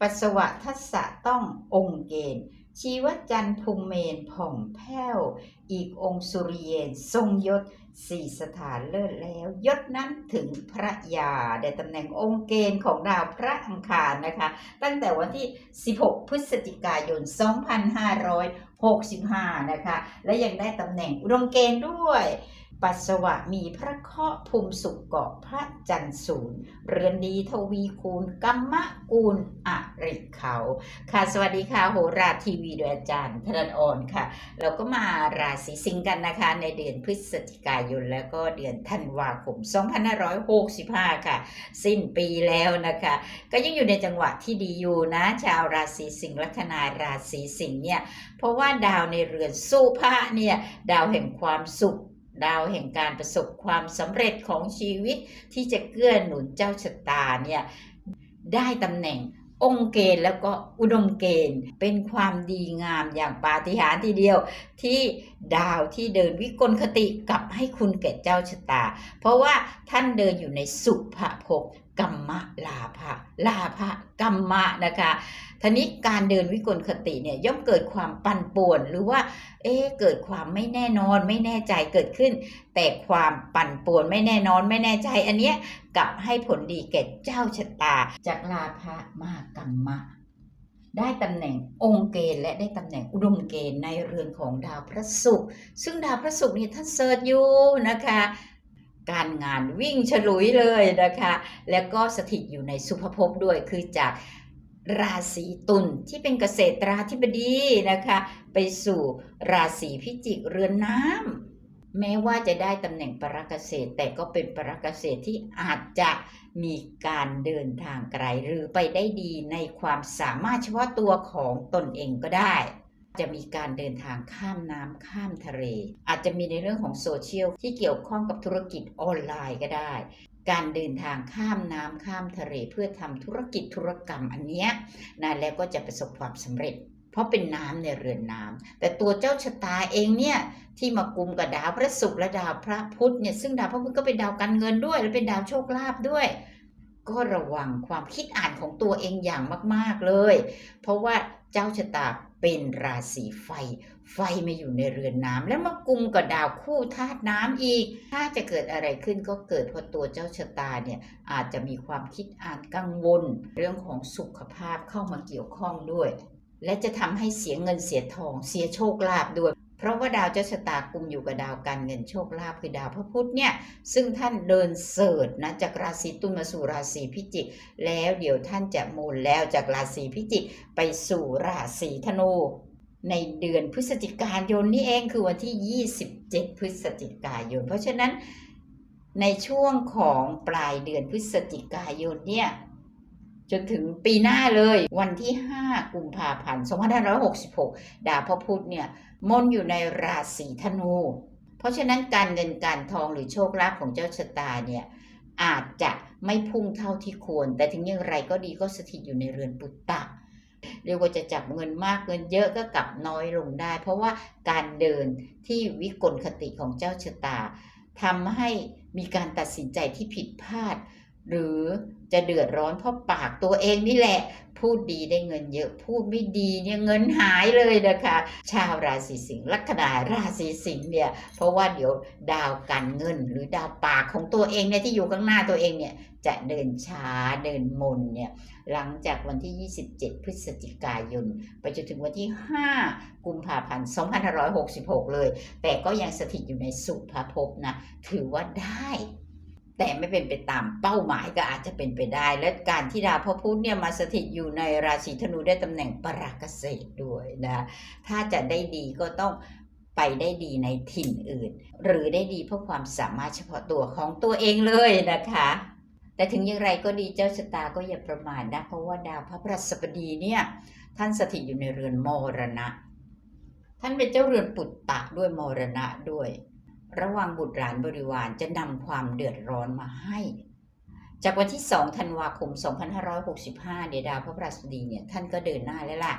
ปัสสวะทัศะต้ององค์เกณฑ์ ชีวจันทร์ภูมเมนผ่องแผ้ว อีกองค์สุริเยน ทรงยศสี่สถานเลิศแล้ว ยศนั้นถึงพระยาได้ตำแหน่งองค์เกณฑ์ของดาวพระอังคารนะคะ ตั้งแต่วันที่ 16 พฤศจิกายน 2565 นะคะ และยังได้ตำแหน่งอุดมเกณฑ์ด้วย ปัสสาวะมีพระเคราะห์ภูมิสุขเกาะพระจันทร์ศูนย์เรือนดีทวีคูณกัมมะกูลอริเขา ค่ะ สวัสดีค่ะ โหราทีวีโดยอาจารย์ธนอ่อนค่ะ เราก็มาราศีสิงห์กันนะคะ ในเดือนพฤศจิกายนแล้วก็เดือนธันวาคม 2565 ค่ะ สิ้นปีแล้วนะคะ ก็ยังอยู่ในจังหวะที่ดีอยู่นะ ชาวราศีสิงห์ลัคนาราศีสิงห์เนี่ย เพราะว่าดาวในเรือนสุภะเนี่ย ดาวแห่งความสุข ดาวแห่งการประสบความสำเร็จของชีวิตที่จะเกื้อหนุนเจ้าชะตาเนี่ยได้ตำแหน่งองค์เกณฑ์แล้วก็อุดมเกณฑ์เป็นความดีงามอย่างปาฏิหาริย์ทีเดียว ที่ดาวที่เดินวิกลคติกลับให้คุณแก่เจ้าชะตา เพราะว่าท่านเดินอยู่ในสุภภพกัมมะลาภะลาภะกัมมะนะคะ ทีนี้การเดินวิกลคติเนี่ยย่อมเกิดความปั่นป่วน หรือว่าเอ๊ะเกิดความไม่แน่นอนไม่แน่ใจเกิดขึ้น แต่ความปั่นป่วนไม่แน่นอนไม่แน่ใจ อันเนี้ยกลับให้ผลดีแก่เจ้าชะตาจากลาภะมากรรมะได้ตำแหน่งองค์เกณฑ์และได้ตำแหน่งอุดมเกณฑ์ในเรือนของดาวพระศุกร์ซึ่งดาวพระศุกร์นี่ท่านเซิร์ชอยู่นะคะ การงานวิ่งฉลุยเลยนะคะ แล้วก็สถิตอยู่ในสุภภพด้วยคือจาก ราศีตุลที่เป็นเกษตราธิบดีนะคะ ไปสู่ราศีพิจิกเรือนน้ำแม้ว่าจะได้ตำแหน่งปรกเกษตร แต่ก็เป็นปรเกษตรที่อาจจะมีการเดินทางไกลหรือไปได้ดีในความสามารถเฉพาะตัวของตนเองก็ได้จะมีการเดินทางข้ามน้ำข้ามทะเล อาจจะมีในเรื่องของโซเชียลที่เกี่ยวข้องกับธุรกิจออนไลน์ก็ได้ การเดินทางข้ามน้ำข้ามทะเลเพื่อทำธุรกิจธุรกรรมอันเนี้ยนะแล้วก็จะประสบความสำเร็จ เพราะเป็นน้ำในเรือนน้ำแต่ตัวเจ้าชะตาเองเนี่ยที่มากุมกับดาวพระศุกร์และดาวพระพุธเนี่ยซึ่งดาวพระพุธก็เป็นดาวการเงินด้วย และเป็นดาวโชคลาภด้วย ก็ระวังความคิดอ่านของตัวเองอย่างมาก ๆเลย เพราะว่าเจ้าชะตาเป็นราศีไฟ ไฟมาอยู่ในเรือนน้ำแล้วมากุมกับดาวคู่ธาตุน้ำอีก ถ้าจะเกิดอะไรขึ้นก็เกิดเพราะตัวเจ้าชะตาเนี่ยอาจจะมีความคิดอ่านกังวล เรื่องของสุขภาพเข้ามาเกี่ยวข้องด้วย และจะทำให้เสียเงินเสียทองเสียโชคลาภด้วย เพราะว่าดาวเจ้าชะตากุมอยู่กับดาวการเงินโชคลาภคือดาวพระพุธเนี่ย ซึ่งท่านเดินเสิร์ชนะจากราศีตุลมาสู่ราศีพิจิก แล้วเดี๋ยวท่านจะมูลแล้วจากราศีพิจิกไปสู่ราศีธนู ในเดือนพฤศจิกายนนี่เองคือวันที่ 27 พฤศจิกายน เพราะฉะนั้นในช่วงของปลายเดือนพฤศจิกายนเนี่ย จนถึงปีหน้าเลยวันที่ 5 กุมภาพันธ์ 2566 ดาวพระพุธเนี่ยมนอยู่ในราศีธนู เพราะฉะนั้นการเงินการทองหรือโชคลาภของเจ้าชะตาเนี่ยอาจจะไม่พุ่งเท่าที่ควร แต่ถึงอย่างไรก็ดีก็สถิตอยู่ในเรือนปุตตะเรียกว่าจะจับเงินมากเงินเยอะก็กลับน้อยลงได้ เพราะว่าการเดินที่วิกลคติของเจ้าชะตาทำให้มีการตัดสินใจที่ผิดพลาด หรือจะเดือดร้อนเพราะปากตัวเองนี่แหละ พูดดีได้เงินเยอะ พูดไม่ดีเนี่ยเงินหายเลยนะคะ ชาวราศีสิงห์ลัคนาราศีสิงห์เนี่ย เพราะว่าเดี๋ยวดาวการเงิน หรือดาวปากของตัวเองเนี่ยที่อยู่ข้างหน้าตัวเองเนี่ยจะเดินช้าเดินมนเนี่ยหลังจากวันที่ 27 พฤศจิกายน ไปจนถึงวันที่ 5 กุมภาพันธ์ 2566 เลย แต่ก็ยังสถิตอยู่ในสุภภพนะ ถือว่าได้ แต่ไม่เป็นไปตามเป้าหมายก็อาจจะเป็นไปได้ และการที่ดาวพระพุธเนี่ยมาสถิตอยู่ในราศีธนูได้ตำแหน่งปราเกษตรด้วยนะถ้าจะได้ดีก็ต้องไปได้ดีในถิ่นอื่น หรือได้ดีเพราะความสามารถเฉพาะตัวของตัวเองเลยนะคะแต่ถึงอย่างไรก็ดีเจ้าชะตาก็อย่าประมาทนะ เพราะว่าดาวพระพฤหัสบดีเนี่ยท่านสถิตอยู่ในเรือนมรณะ ท่านเป็นเจ้าเรือนปุตตะด้วยมรณะด้วย ระวังบุตรหลานบริวารจะนำความเดือดร้อนมาให้ จากวันที่ 2 ธันวาคม 2565 เดียดาวพระพฤหัสดีเนี่ยท่านก็เดินหน้าแล้วล่ะ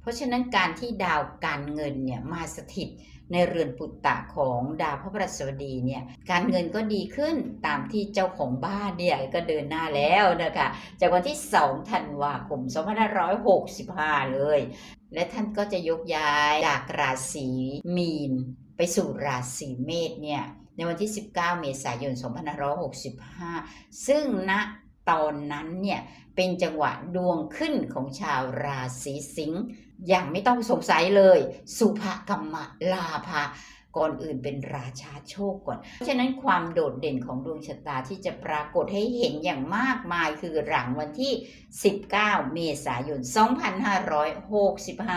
เพราะฉะนั้นการที่ดาวการเงินเนี่ยมาสถิตในเรือนปุตตะของดาวพระพฤหัสดีเนี่ยการเงินก็ดีขึ้นตามที่เจ้าของบ้านเนี่ยก็เดินหน้าแล้วนะคะจากวันที่ 2 ธันวาคม 2565 เลย และท่านก็จะยกย้ายจากราศีมีน ไปสู่ราศีเมษเนี่ยในวันที่ 19 เมษายน 2565 ซึ่งณตอนนั้นเนี่ยเป็นจังหวะดวงขึ้นของชาวราศีสิงห์อย่างไม่ต้องสงสัยเลย สุภกรรมลาภาก่อนอื่นเป็นราชาโชคก่อน เพราะฉะนั้นความโดดเด่นของดวงชะตาที่จะปรากฏให้เห็นอย่างมากมายคือหลังวันที่ 19 เมษายน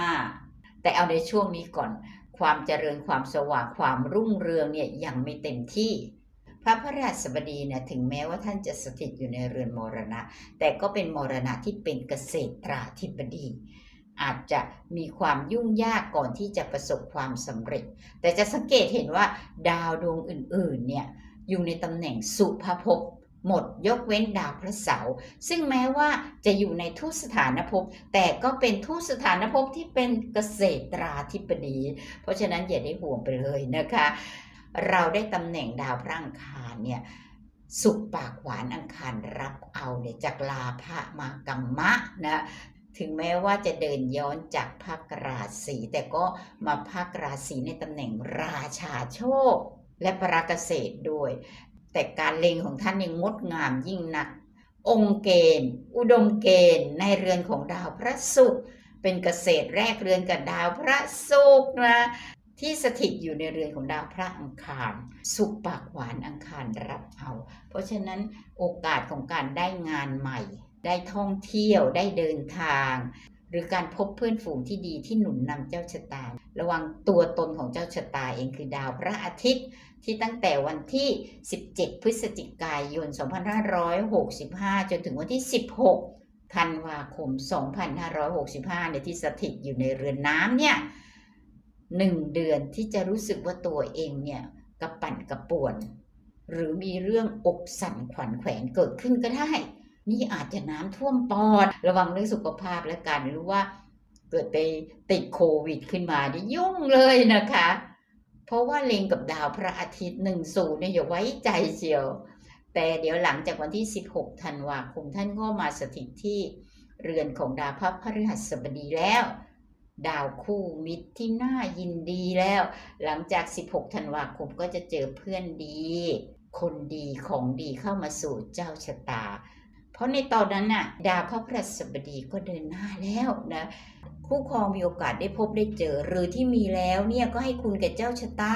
2565 แต่เอาในช่วงนี้ก่อน ความเจริญความสว่างความรุ่งเรืองเนี่ยยังไม่เต็มที่ พระพระราชบดีเนี่ยถึงแม้ว่าท่านจะสถิตอยู่ในเรือนมรณะ แต่ก็เป็นมรณะที่เป็นเกษตราธิบดี อาจจะมีความยุ่งยากก่อนที่จะประสบความสำเร็จ แต่จะสังเกตเห็นว่าดาวดวงอื่นๆเนี่ยอยู่ในตำแหน่งสุภภพ หมดยกเว้นดาวพระเสาร์ซึ่งแม้ว่าจะอยู่ในทุสถานภพแต่ก็เป็นทุสถานภพที่เป็นเกษตราธิบดี เพราะฉะนั้นอย่าได้ห่วงไปเลยนะคะ เราได้ตำแหน่งดาวพระอังคารเนี่ยสุขปากหวานอังคารรับเอาเนี่ยจากลาภะมากรรมะนะถึงแม้ว่าจะเดินย้อนจากภาคราศีแต่ก็มาภาคราศีในตำแหน่งราชาโชค และปราเกษตรด้วย แต่การเล็งของท่านยังงดงามยิ่งนัก องค์เกณฑ์ อุดมเกณฑ์ในเรือนของดาวพระศุกร์เป็นเกษตรแรกเรือนกับดาวพระศุกร์นะที่สถิตอยู่ในเรือนของดาวพระอังคาร สุขปากหวานอังคารรับเอาเพราะฉะนั้นโอกาสของการได้งานใหม่ ได้ท่องเที่ยวได้เดินทาง หรือการพบเพื่อนฝูงที่ดีที่หนุนนำเจ้าชะตา ระวังตัวตนของเจ้าชะตาเองคือดาวพระอาทิตย์ที่ตั้งแต่วันที่ 17 พฤศจิกายน 2565 จนถึงวันที่ 16 ธันวาคม 2565 ในที่สถิตอยู่ในเรือนน้ำเนี่ยหนึ่งเดือนที่จะรู้สึกว่าตัวเองเนี่ยกระปั่นกระป่วน หรือมีเรื่องอกสั่นขวัญแขวนเกิดขึ้นก็ได้ นี่อาจจะน้ำท่วมปอด ระวังเรื่องสุขภาพและการรู้ว่าเกิดไปติดโควิดขึ้นมานี่ยุ่งเลยนะคะ เพราะว่าเล็งกับดาวพระอาทิตย์หนึ่งสูเนี่ยอย่าไว้ใจเชียว แต่เดี๋ยวหลังจากวันที่ 16 ธันวาคมท่านก็มาสถิตที่เรือนของดาวพระพฤหัสบดีแล้ว ดาวคู่มิตรที่น่ายินดีแล้ว หลังจาก 16 ธันวาคมก็จะเจอเพื่อนดี คนดีของดีเข้ามาสู่เจ้าชะตา ราะในตอนนั้นน่ะดาวพระพฤหัสบดีก็เดินหน้าแล้วนะคู่ครองมีโอกาสได้พบได้เจอ หรือที่มีแล้วเนี่ยก็ให้คุณแก่เจ้าชะตา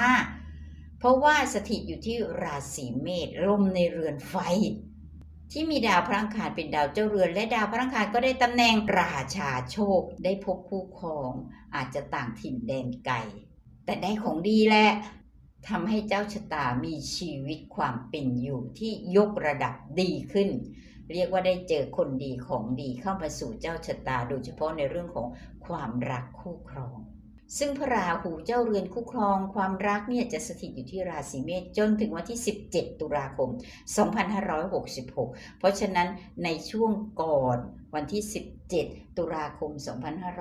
เพราะว่าสถิตอยู่ที่ราศีเมษลมในเรือนไฟ ที่มีดาวพระอังคารเป็นดาวเจ้าเรือน และดาวพระอังคารก็ได้ตำแหน่งราชาโชค ได้พบคู่ครอง อาจจะต่างถิ่นแดนไกลแต่ได้ของดีแหละทำให้เจ้าชะตามีชีวิตความเป็นอยู่ที่ยกระดับดีขึ้น เรียกว่าได้เจอคนดีของดีเข้ามาสู่เจ้าชะตา โดยเฉพาะในเรื่องของความรักคู่ครอง ซึ่งพระราหูเจ้าเรือนคู่ครอง ความรักเนี่ยจะสถิตอยู่ที่ราศีเมษจนถึงวันที่ 17 ตุลาคม 2566 เพราะฉะนั้นในช่วงก่อนวันที่ 17 ตุลาคม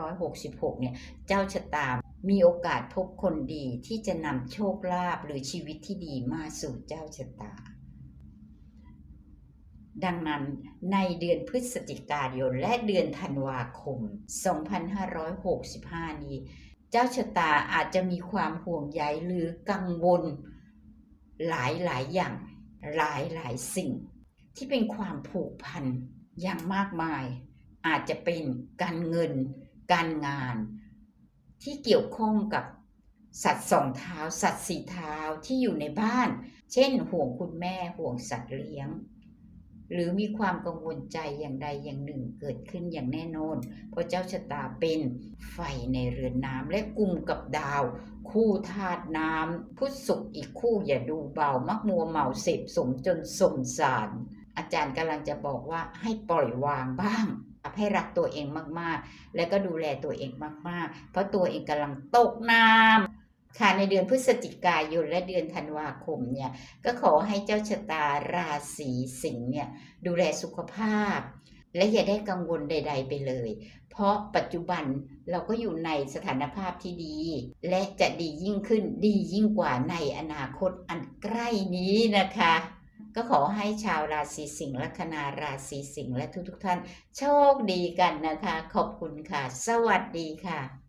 2566 เนี่ยเจ้าชะตามีโอกาสพบคนดีที่จะนำโชคลาภหรือชีวิตที่ดีมาสู่เจ้าชะตา ดังนั้นในเดือนพฤศจิกายนและเดือนธันวาคม 2565 นี้ เจ้าชะตาอาจจะมีความห่วงใยหรือกังวล หลายหลายอย่างหลายหลายสิ่ง ที่เป็นความผูกพันอย่างมากมาย อาจจะเป็นการเงิน การงาน ที่เกี่ยวข้องกับสัตว์สองเท้า สัตว์สี่เท้าที่อยู่ในบ้าน เช่นห่วงคุณแม่ห่วงสัตว์เลี้ยง หรือมีความกังวลใจอย่างใดอย่างหนึ่งเกิดขึ้นอย่างแน่นอน เพราะเจ้าชะตาเป็นไฟในเรือนน้ำและกลุ่มกับดาว คู่ธาตุน้ำพุทธศุกอีกคู่อย่าดูเบา มักมัวเมาเสพสมจนสมสาร อาจารย์กำลังจะบอกว่าให้ปล่อยวางบ้างให้รักตัวเองมากๆ และก็ดูแลตัวเองมากๆ เพราะตัวเองกำลังตกน้ำ ค่ะในเดือนพฤศจิกายนและเดือนธันวาคมเนี่ยก็ขอให้เจ้าชะตาราศีสิงห์เนี่ยดูแลสุขภาพ และอย่าได้กังวลใด ๆ ไปเลย เพราะปัจจุบันเราก็อยู่ในสถานภาพที่ดี และจะดียิ่งขึ้นดียิ่งกว่าในอนาคตอันใกล้นี้นะคะ ก็ขอให้ชาวราศีสิงห์ลัคนาราศีสิงห์และทุกๆท่านโชคดีกันนะคะ ขอบคุณค่ะ สวัสดีค่ะ